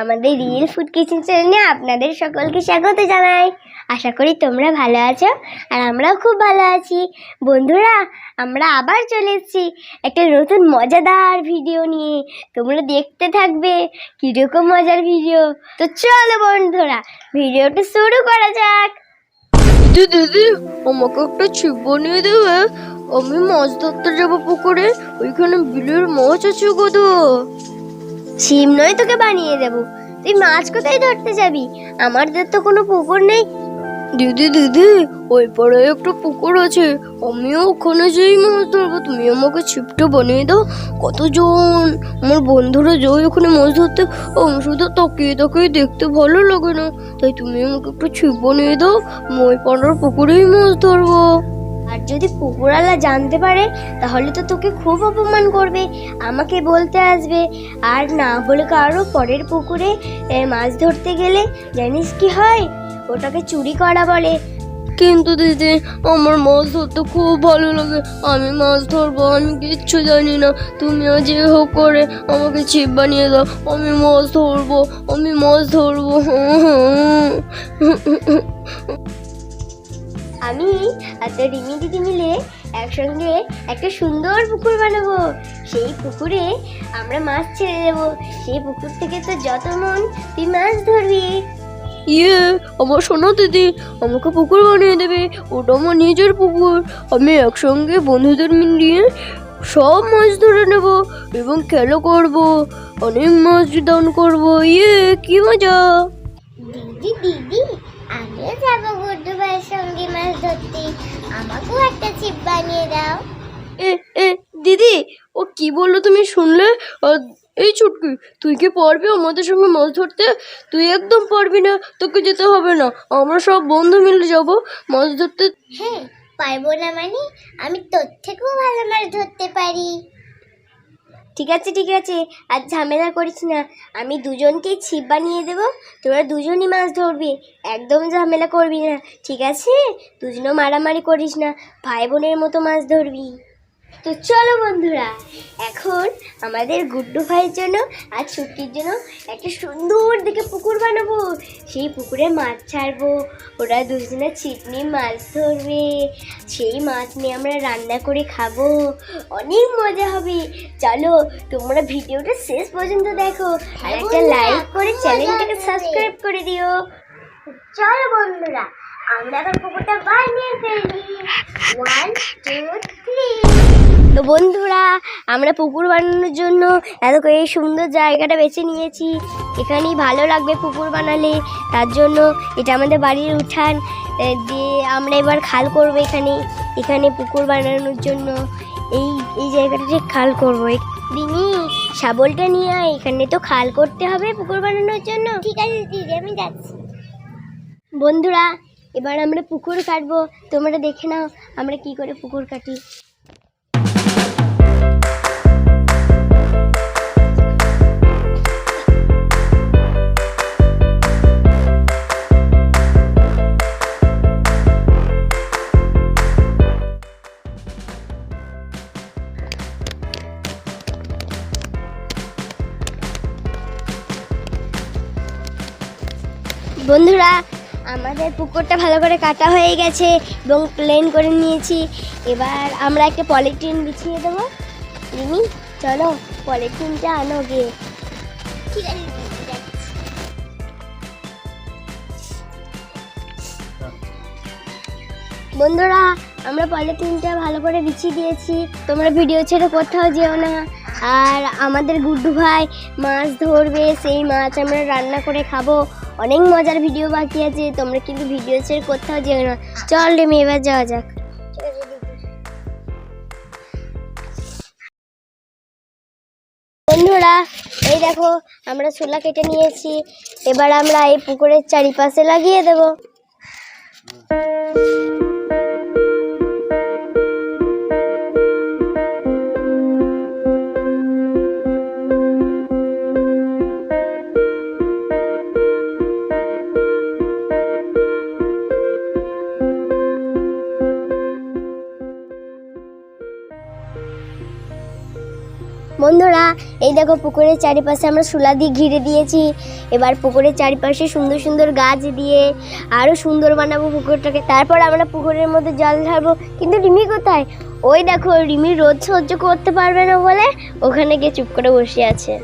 আমাদের real food kitchen চ্যানেলে আপনাদের সকলকে স্বাগত জানাই। আশা করি তোমরা ভালো আছো আর আমরাও খুব ভালো আছি। বন্ধুরা, আমরা আবার চলে এসেছি একটা নতুন মজাদার ভিডিও নিয়ে। তোমরা দেখতে থাকবে কীরকম মজার ভিডিও তো চলো বন্ধুরা ভিডিওটা শুরু করা যাক। দিদি আমাকে একটা ছিপ বানিয়ে দেবে আমি মাছ ধরতে যাব পুকুরে, ওইখানে বিলের মাছ আছে কত ছিম নয় তোকে বানিয়ে দেবো। তুই মাছ কোথায় ধরতে যাবি? আমাদের তো কোনো পুকুর নেই। দিদি দিদি, ওই পাড়ায় একটা পুকুর আছে। আমিও ওখানে যেই মাছ ধরবো, তুমি আমাকে ছিপটা বানিয়ে দাও। কতজন? আমার বন্ধুরা যাই ওখানে মাছ ধরতে, আমি শুধু তাকিয়ে তাকিয়ে দেখতে ভালো লাগে না। তাই তুমি আমাকে একটা ছিপ বানিয়ে দাও ওই পাড়ার পুকুরেই মাছ ধরবো। আর যদি পুকুরওয়ালা জানতে পারে, তাহলে তো তোকে খুব অপমান করবে, আমাকে বলতে আসবে। আর না বলে কারও পরের পুকুরে মাছ ধরতে গেলে, জানিস কি হয়? ওটাকে চুরি করা বলে। কিন্তু দিদি, আমার মাছ ধরতে খুব ভালো লাগে। আমি মাছ ধরবো, আমি কিচ্ছু জানি না। তুমিও যে হোক করে আমাকে ছিপ বানিয়ে দাও। আমি মাছ ধরবো, আমি মাছ ধরবো। আমি আর তোর রিমি দিদি মিলে একসঙ্গে একটা সুন্দর পুকুর বানাবো। সেই পুকুরে আমরা মাছ ছেড়ে দেবো। সেই পুকুর থেকে তো যত মন তুই মাছ ধরবি। ইয়ে আমার শোনো দিদি আমাকে পুকুর বানিয়ে দেবে। ওটা আমার নিজের পুকুর। আমি একসঙ্গে বন্ধুদের মিলিয়ে সব মাছ ধরে নেব এবং খেলা করব। অনেক মাছ দান করব। ইয়ে কি মজা! দিদি দিদি আমিও যাব গুড্ডু ভাইয়ের সঙ্গে মাছ ধরতে। আমাকেও একটা ছিপ বানিয়ে দাও। এ এ দিদি ও কি বলল তুমি শুনলে? এই ছুটকি তুই কি পারবি আমাদের সঙ্গে মাছ ধরতে? তুই একদম পারবি না তোকে যেতে হবে না। আমরা সব বন্ধু মিলে যাব মাছ ধরতে। হ্যাঁ পারব না মানে আমি তোর থেকেও ভালো মাছ ধরতে পারি। ঠিক আছে ঠিক আছে। আর ঝামেলা করিস না। আমি দুজনকেই ছিপ বানিয়ে দেবো। তোরা দুজনই মাছ ধরবি। একদম ঝামেলা করবি না। ঠিক আছে? দুজনও মারামারি করিস না। ভাই বোনের মতো মাছ ধরবি। তো চলো বন্ধুরা এখন আমাদের গুড্ডু ভাইয়ের জন্য আর ছুটির জন্য একটা সুন্দর দেখে পুকুর বানাবো। সেই পুকুরে মাছ ছাড়বো ওরা দুজনে ছিপ নিয়ে মাছ ধরবে সেই মাছ নিয়ে আমরা রান্না করে খাব। অনেক মজা হবে। চলো তোমরা ভিডিওটা শেষ পর্যন্ত দেখো আর একটা লাইক করে চ্যানেলটাকে সাবস্ক্রাইব করে দিও। চলো বন্ধুরা তো বন্ধুরা আমরা পুকুর বানানোর জন্য এত করে এই সুন্দর জায়গাটা বেছে নিয়েছি। এখানেই ভালো লাগবে পুকুর বানালে। তার জন্য এটা আমাদের বাড়ির উঠান দিয়ে আমরা এবার খাল করব এখানে। এখানে পুকুর বানানোর জন্য এই এই জায়গাটাতে খাল করব। দিনি শাবলটা নিয়ে আয়। এখানে তো খাল করতে হবে পুকুর বানানোর জন্য। ঠিক আছে দিদি আমি যাচ্ছি। বন্ধুরা এবার আমরা পুকুর কাটবো। তোমরা দেখে নাও আমরা কি করে পুকুর কাটি। বন্ধুরা আমাদের পুকুরটা ভালো করে কাটা হয়ে গেছে এবং প্লেন করে নিয়েছি। এবার আমরা একটা পলিথিন বিছিয়ে দেবো। রিমি, চলো পলিথিনটা আনো গিয়ে ঠিক আছে বন্ধুরা, আমরা পলিথিনটা ভালো করে বিছিয়ে দিয়েছি। তোমরা ভিডিও ছেড়ে কোথাও যেও না। আর আমাদের গুড্ডু ভাই মাছ ধরবে, সেই মাছ আমরা রান্না করে খাব। অনেক মজার ভিডিও বাকি আছে, তোমরা কিন্তু ভিডিও শেয়ার কোথাও যেও না। চল রেমি এবার যাওয়া যাক। বন্ধুরা, এই দেখো, আমরা ছোলা কেটে নিয়েছি। এবার আমরা এই পুকুরের চারিপাশে লাগিয়ে দেবো। এই দেখো পুকুরের চারিপাশে আমরা শুলা দিয়ে ঘিরে দিয়েছি। এবার পুকুরের চারিপাশে সুন্দর সুন্দর গাছ দিয়ে আরও সুন্দর বানাবো পুকুরটাকে। তারপর আমরা পুকুরের মধ্যে জল ঢালবো। কিন্তু রিমি কোথায়? ওই দেখো, রিমি রোদ সহ্য করতে পারবে না বলে ওখানে গিয়ে চুপ করে বসে আছে।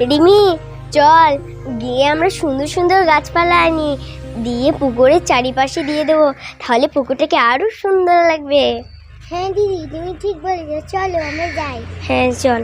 রিমি, চল, গিয়ে আমরা সুন্দর সুন্দর গাছপালা আনি। দিয়ে পুকুরের চারিপাশে দিয়ে দেবো। তাহলে পুকুরটাকে আরও সুন্দর লাগবে। হ্যাঁ দিদি তুমি ঠিক বলেছ। চলো আমরা যাই। হ্যাঁ চল।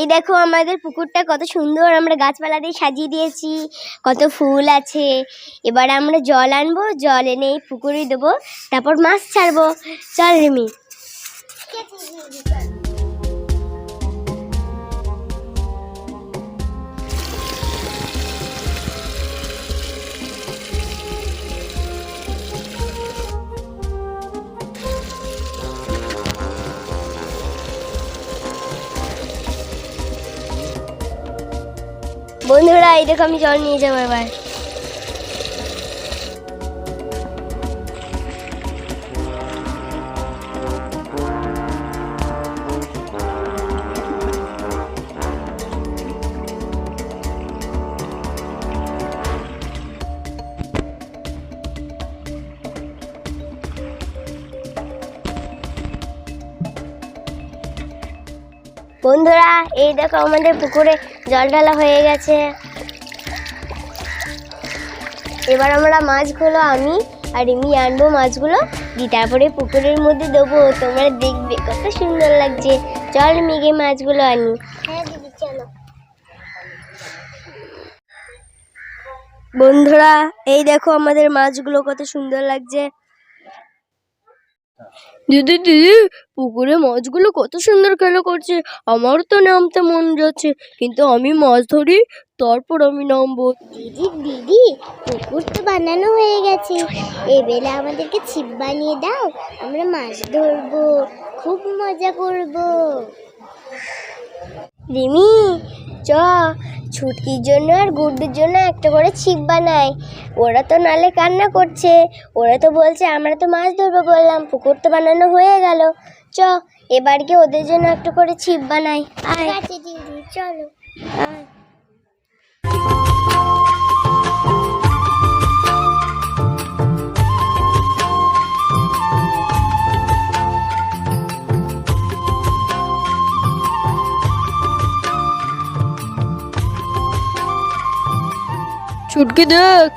এই দেখো আমাদের পুকুরটা কত সুন্দর, আমরা গাছপালা দিয়ে সাজিয়ে দিয়েছি, কত ফুল আছে। এবার আমরা জল আনব, জল এনে এই পুকুরে দেবো, তারপর মাছ ছাড়বো। চল রিমি। বন্ধুরা এই দেখো আমি জল নিয়ে যাব এবার। বন্ধুরা এই দেখো আমাদের পুকুরে জল ঢালা হয়ে গেছে। এবার আমরা মাছগুলো আমি আর এমনি আনব মাছগুলো দিয়ে তারপরে পুকুরের মধ্যে দেবো। তোমরা দেখবে কত সুন্দর লাগছে। চল মিগে মাছগুলো আনি। হ্যাঁ বন্ধুরা এই দেখো আমাদের মাছগুলো কত সুন্দর লাগছে। দিদি দিদি, পুকুরে মাছগুলো কত সুন্দর খেলা করছে। আমার তো নামতে মন যাচ্ছে, কিন্তু আমি মাছ ধরি, তারপর আমি নামবো। দিদি দিদি, পুকুর তো বানানো হয়ে গেছে। এবেলা আমাদেরকে ছিপ বানিয়ে দাও, আমরা মাছ ধরবো, খুব মজা করব। রিমি চ। ছুটকির জন্য আর গুড্ডুর জন্য একটা করে ছিপ বানাই। ওরা তো নালে কান্না করছে। ওরা তো বলছে আমরা তো মাছ ধরবো বললাম পুকুর তো বানানো হয়ে গেল। চ এবার গিয়ে ওদের জন্য একটা করে ছিপ বানাই। চলো। ছুটকে দেখ।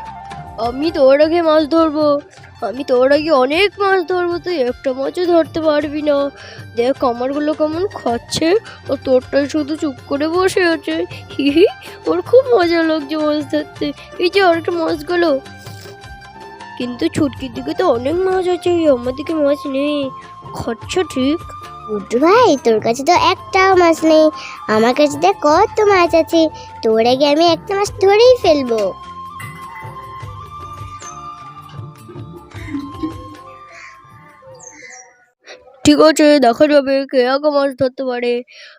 আমি তোর আগে মাছ ধরবো। আমি তোর আগে অনেক মাছ ধরবো, তুই একটা মাছও ধরতে পারবি না। দেখ, আমারগুলো কেমন খাচ্ছে। ও তোরটা শুধু চুপ করে বসে আছে। হি হি, ওর খুব মজা লাগছে মাছ ধরতে। এই যে আর একটা মাছগুলো। কিন্তু ছুটকির দিকে তো অনেক মাছ আছে, আমার দিকে মাছ নেই। খাচ্ছে ঠিক। গুড্ডু ভাই, তোর কাছে তো একটাও মাছ নেই। আমার কাছে দেখ কত মাছ আছে। তোর আগে আমি একটা মাছ ধরেই ফেলব। ঠিক আছে দেখা যাবে কে আগে মাছ ধরতে পারে।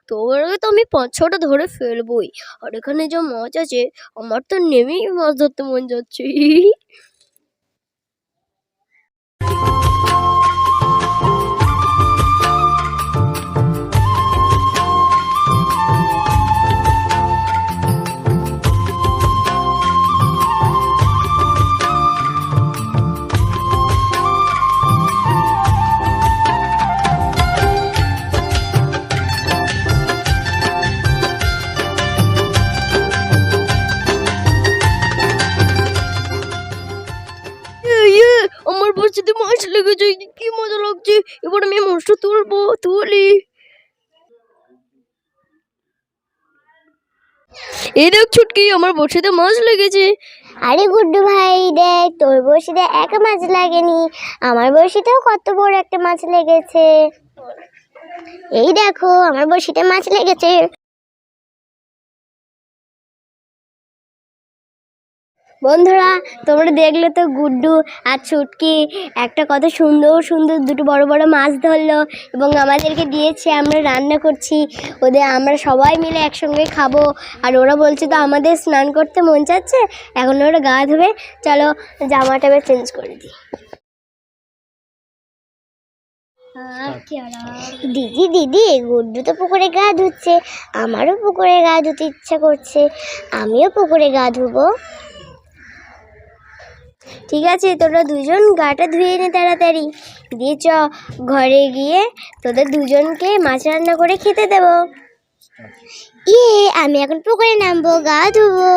তো আগে তো আমি পাঁচ ছটা ধরে ফেলবই। আর এখানে যা মাছ আছে, আমার তো নেমেই মাছ ধরতে মন যাচ্ছে। লেগেছে কি মজা লাগছে? এবার আমি মাছটা তুলবো, তুলি। এই দেখ ছুটকি, আমার বসিতে মাছ লেগেছে। আরে গুড্ডু ভাই, দেখ, তোর বড়শিতে এক মাছ লাগেনি। আমার বড়শিতেও কত বড় একটা মাছ লেগেছে। এই দেখো, আমার বড়শিতে মাছ লেগেছে। বন্ধুরা তোমরা দেখলে তো গুড্ডু আর ছুটকি। একটা কত সুন্দর সুন্দর দুটো বড় বড় মাছ ধরলো এবং আমাদেরকে দিয়েছে আমরা রান্না করছি। ওদের আমরা সবাই মিলে একসঙ্গে খাব। আর ওরা বলছে তো আমাদের স্নান করতে মন চাচ্ছে এখন ওরা গা ধোবে। চলো জামাটা এবার চেঞ্জ করে দিই। দিদি দিদি গুড্ডু তো পুকুরে গা ধুচ্ছে। আমারও পুকুরে গা ধুতে ইচ্ছা করছে। আমিও পুকুরে গা ধুবো। ঠিক আছে, তোরা দুজন গাটা ধুয়ে নে তাড়াতাড়ি। দিয়ে চ, ঘরে গিয়ে তোদের দুজনকে মাছ রান্না করে খেতে দেবো। ইয়ে আমি এখন পুকুরে নামবো, গা ধুবো।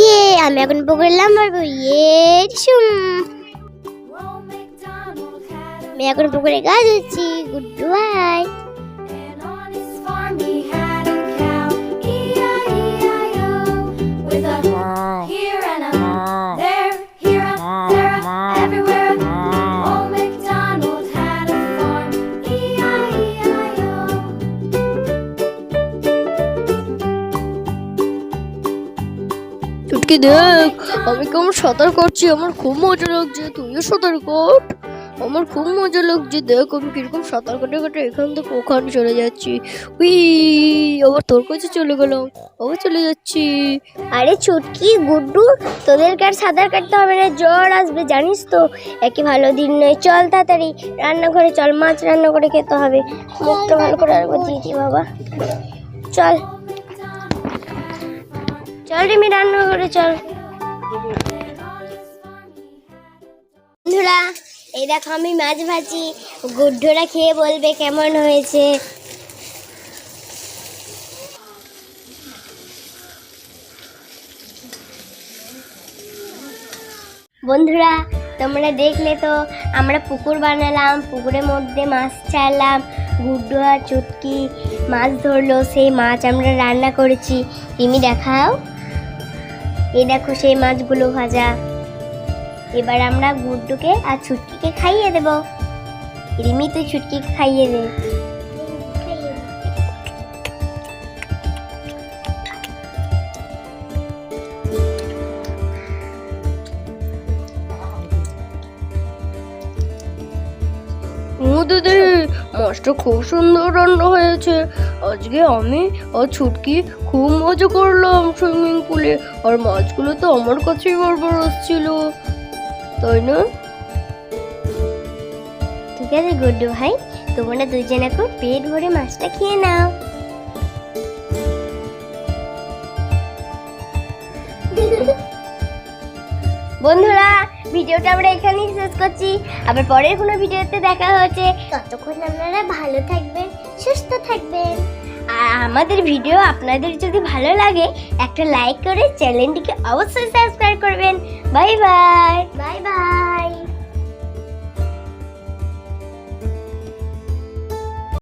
ইয়ে আমি এখন পুকুরে নামবো ইয়ে শুম আমি এখন পুকুরে গা ধুচ্ছি গুড্ডু ভাই And ছুটকি দেখ, আমি কেমন সাঁতার কাটছি আমার খুব মজা লাগছে তুইও সাঁতার কাট আমার খুব মজা লাগছে, দেখ, আমি কীরকম সাঁতার কাটে কাটে এখান থেকে ওখানে চলে যাচ্ছি। উই, আবার তোর কাছে চলে গেলাম, আবার চলে যাচ্ছি। আরে ছুটকি গুড্ডু তোদেরকে আর সাঁতার কাটতে হবে না, জ্বর আসবে, জানিস তো? একই ভালো দিন নয়, চল তাড়াতাড়ি, রান্নাঘরে চল, মাছ রান্না করে খেতে হবে। মুখটা ভালো করে আর দিয়ে বাবা। চল। চল রিমি রান্নাঘরে চল। বন্ধুরা, এই দেখো আমি মাছ ভাজি। গুড্ডুরা খেয়ে বলবে কেমন হয়েছে। বন্ধুরা, তোমরা দেখলে তো, আমরা পুকুর বানালাম, পুকুরের মধ্যে মাছ ছাড়লাম, গুড্ডু আর চুটকি মাছ ধরলো, সেই মাছ আমরা রান্না করেছি। রিমি, দেখাও। এই দেখো সেই মাছগুলো ভাজা। এবার আমরা গুড্ডুকে আর ছুটকিকে খাইয়ে দেব। রিমি, তুই ছুটকিকে খাইয়ে দে। দিদি, মাছটা খুব সুন্দর রান্না হয়েছে। আজকে আমি আর ছুটকি খুব মজা করলাম সুইমিং পুলে। আর মাছগুলো তো আমার কাছেই বারবার আসছিল তাই না? ঠিক আছে, গুড্ডু ভাই। তোমরা দুজন এখন পেট ভরে মাছটা খেয়ে নাও। বন্ধুরা, ভিডিওটা আমরা এখানেই শেষ করছি। আবার পরের কোনো ভিডিওতে দেখা হচ্ছে। ততক্ষণ আপনারা ভালো থাকবেন, সুস্থ থাকবেন। আর আমাদের ভিডিও আপনাদের যদি ভালো লাগে, একটা লাইক করে চ্যানেলটিকে অবশ্যই সাবস্ক্রাইব করবেন। Bye bye bye bye